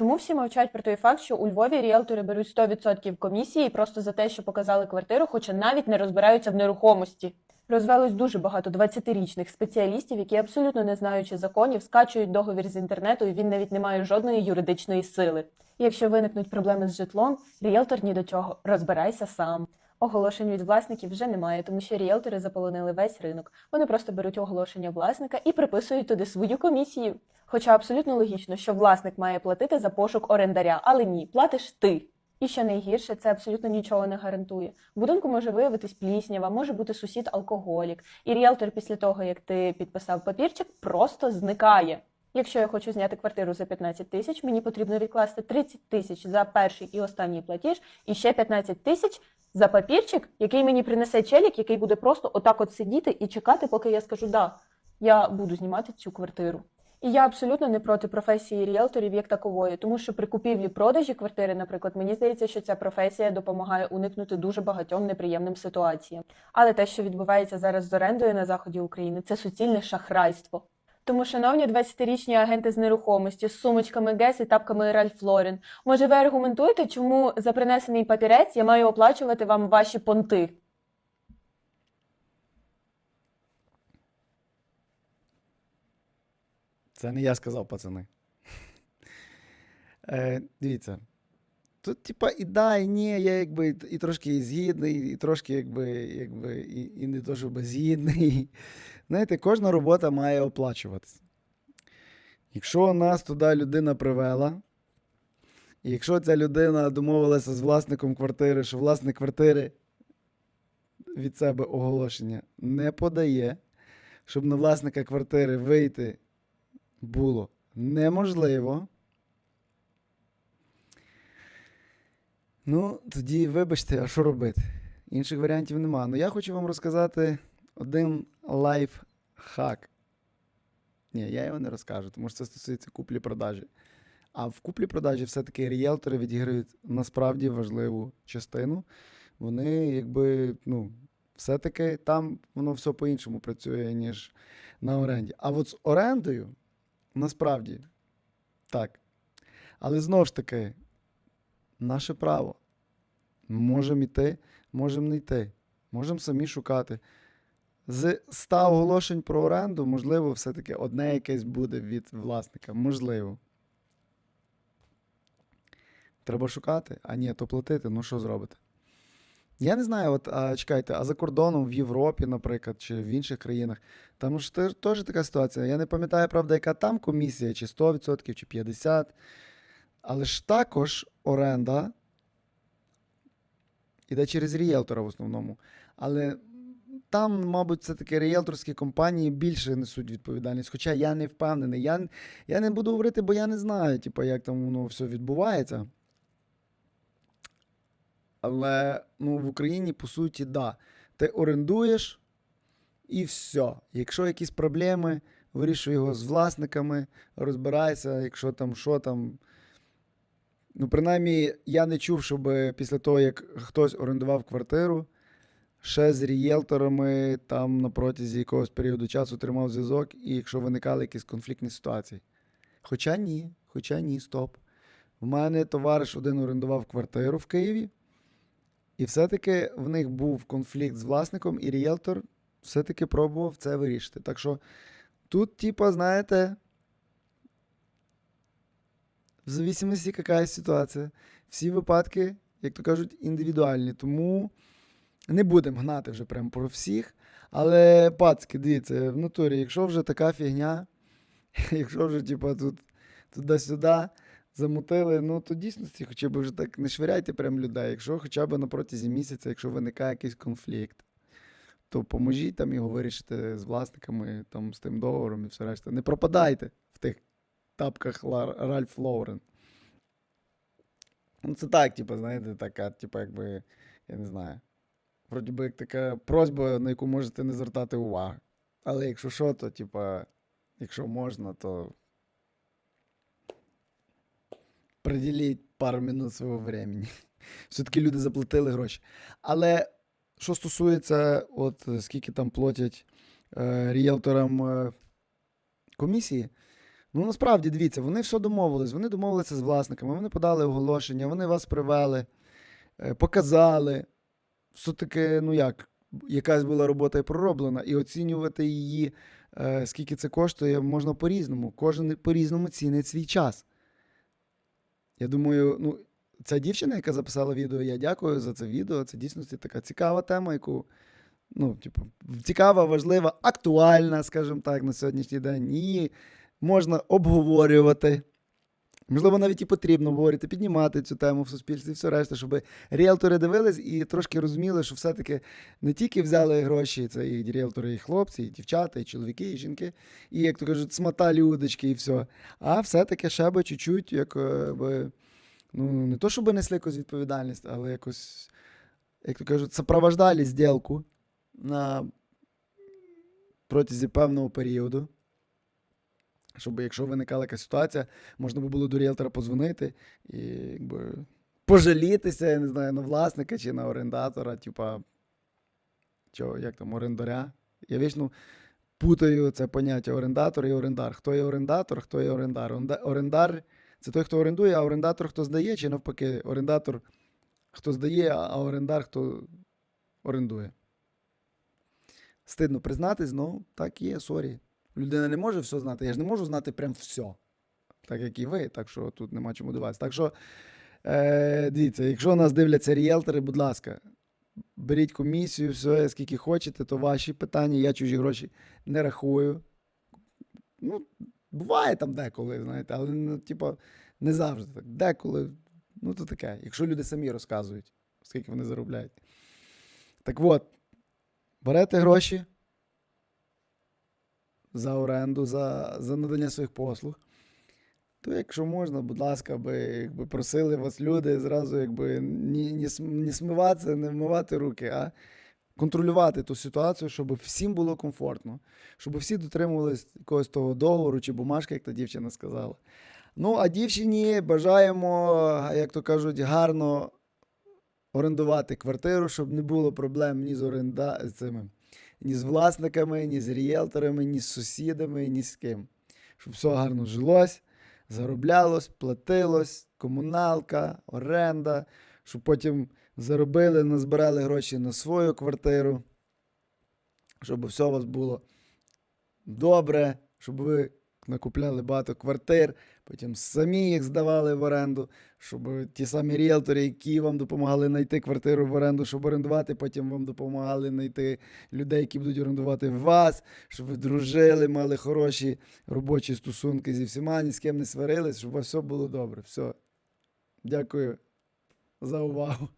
Чому всі мовчать про той факт, що у Львові ріелтори беруть 100% комісії просто за те, що показали квартиру, хоча навіть не розбираються в нерухомості? Розвелось дуже багато 20-річних спеціалістів, які абсолютно не знаючи законів, скачують договір з інтернету, і він навіть не має жодної юридичної сили. Якщо виникнуть проблеми з житлом, ріелтор ні до чого, розбирайся сам. Оголошень від власників вже немає, тому що ріелтори заполонили весь ринок. Вони просто беруть оголошення власника і приписують туди свою комісію. Хоча абсолютно логічно, що власник має платити за пошук орендаря, але ні, платиш ти. І що найгірше, це абсолютно нічого не гарантує. В будинку може виявитись пліснява, може бути сусід алкоголік, і ріелтор після того, як ти підписав папірчик, просто зникає. Якщо я хочу зняти квартиру за 15 тисяч, мені потрібно відкласти 30 тисяч за перший і останній платіж, і ще 15 тисяч за папірчик, який мені принесе челік, який буде просто отак от сидіти і чекати, поки я скажу да, я буду знімати цю квартиру. І я абсолютно не проти професії ріелторів як такової, тому що при купівлі-продажі квартири, наприклад, мені здається, що ця професія допомагає уникнути дуже багатьом неприємним ситуаціям. Але те, що відбувається зараз з орендою на заході України, це суцільне шахрайство. Тому, шановні 20-річні агенти з нерухомості з сумочками Гес і тапками Ральф Лорен, може ви аргументуєте, чому за принесений папірець я маю оплачувати вам ваші понти? Це не я сказав, пацани. Е, дивіться. Тут, типа, і да, і ні, я якби і, трошки і згідний, і трошки якби, якби і, і не то, щоб згідний. Знаєте, кожна робота має оплачуватися. Якщо нас туди людина привела, і якщо ця людина домовилася з власником квартири, що власник квартири від себе оголошення не подає, щоб на власника квартири вийти було неможливо. Ну, тоді вибачте, а що робити? Інших варіантів нема. Ну я хочу вам розказати один лайфхак. Ні, я його не розкажу, тому що це стосується куплі-продажі. А в куплі-продажі все-таки ріелтори відіграють насправді важливу частину. Вони, якби, ну, все-таки там воно все по-іншому працює, ніж на оренді. А от з орендою насправді так. Але знову ж таки, наше право. Можемо йти, можемо не йти, можемо самі шукати. З 100 оголошень про оренду, можливо, все-таки одне якесь буде від власника. Можливо. Треба шукати, а ні, то платити. Ну що зробити? Я не знаю, от а, чекайте, а за кордоном в Європі, наприклад, чи в інших країнах, там ж теж така ситуація. Я не пам'ятаю, правда, яка там комісія, чи 100%, чи 50%. Але ж також оренда іде через ріелтора в основному. Але там, мабуть, це таки ріелторські компанії більше несуть відповідальність. Хоча я не впевнений. Я, я не буду говорити, бо я не знаю, типу, як там воно все відбувається. Але ну, в Україні, по суті, да. Ти орендуєш і все. Якщо якісь проблеми, вирішуй його з власниками, розбирайся, якщо там що там. Ну, принаймні, я не чув, щоб після того, як хтось орендував квартиру, ще з рієлторами там на протязі якогось періоду часу тримав зв'язок, і якщо виникали якісь конфліктні ситуації. Хоча ні, хоча ні, стоп. В мене товариш один орендував квартиру в Києві, і все-таки в них був конфлікт з власником, і ріелтор все-таки пробував це вирішити. Так що тут, типа, знаєте, в зависимості, яка ситуація. Всі випадки, як то кажуть, індивідуальні. Тому не будемо гнати вже прямо про всіх. Але, пацки, дивіться, в натурі, якщо вже така фігня, якщо вже, типа, тут туди-сюди замутили, ну то дійсності хоча б вже так не швиряйте прям людей. Якщо хоча б на протязі місяця, якщо виникає якийсь конфлікт, то поможіть там його вирішити з власниками, там, з тим договором і все решта. Не пропадайте в тих тапках Ральф Лоурен. Ну, це так, типу, знаєте, така, типу, якби, я не знаю. Вроді би як така просьба, на яку можете не звертати увагу. Але якщо що, то, типа, якщо можна, то приділіть пару минут свого времени. Все-таки люди заплатили гроші. Але що стосується, от скільки там платять е, ріелторам е, комісії, Ну насправді дивіться, вони все домовились. Вони домовилися з власниками, вони подали оголошення, вони вас привели, е, показали. Все-таки, ну як, якась була робота і пророблена, і оцінювати її, е, скільки це коштує, можна по-різному. Кожен по-різному цінить свій час. Я думаю, ну, ця дівчина, яка записала відео, я дякую за це відео. Це дійсно така цікава тема, яку, ну, типу, цікава, важлива, актуальна, скажімо так, на сьогоднішній день. Її можна обговорювати. Можливо, навіть і потрібно обговорити, піднімати цю тему в суспільстві, все решта, щоб ріелтори дивились і трошки розуміли, що все-таки не тільки взяли гроші, це і ріелтори, і хлопці, і дівчата, і чоловіки, і жінки, і, як то кажуть, смотали удочки і все. А все-таки ще би чуть-чуть, як е, ну, не то, щоб несли якусь відповідальність, але якось, як то кажуть, сопровождали зділку на протязі певного періоду. Щоб якщо виникала якась ситуація, можна було до ріелтора позвонити і якби пожалітися, я не знаю, на власника чи на орендатора, типа, як там, орендаря. Я вічно путаю це поняття орендатор і орендар. Хто є орендатор, хто є орендар. Орендар це той, хто орендує, а орендатор хто здає, чи навпаки, орендатор хто здає, а орендар хто орендує. Стидно признатись, ну так є, сорі. Людина не може все знати. Я ж не можу знати прям все. Так як і ви, так що тут нема чому диватися. Так що, е, дивіться, якщо нас дивляться ріелтори, будь ласка, беріть комісію, все, скільки хочете, то ваші питання. Я чужі гроші не рахую. Ну, буває там деколи, знаєте, але ну, типу, не завжди так. Деколи, ну то таке, якщо люди самі розказують, скільки вони заробляють. Так от, берете гроші за оренду, за, за надання своїх послуг. То, якщо можна, будь ласка, би, якби просили вас люди зразу якби не, не, не смиватися, не вмивати руки, а контролювати ту ситуацію, щоб всім було комфортно, щоб всі дотримувалися якогось того договору чи бумажки, як та дівчина сказала. Ну, а дівчині бажаємо, як то кажуть, гарно орендувати квартиру, щоб не було проблем ні з оренда... з цими, ні з власниками, ні з рієлторами, ні з сусідами, ні з ким. Щоб все гарно жилось, зароблялось, платилось, комуналка, оренда, щоб потім заробили, назбирали гроші на свою квартиру, щоб все у вас було добре, щоб ви накупляли багато квартир, потім самі їх здавали в оренду, щоб ті самі ріелтори, які вам допомагали знайти квартиру в оренду, щоб орендувати, потім вам допомагали знайти людей, які будуть орендувати вас, щоб ви дружили, мали хороші робочі стосунки зі всіма, ні з ким не сварились, щоб у вас все було добре. Все. Дякую за увагу.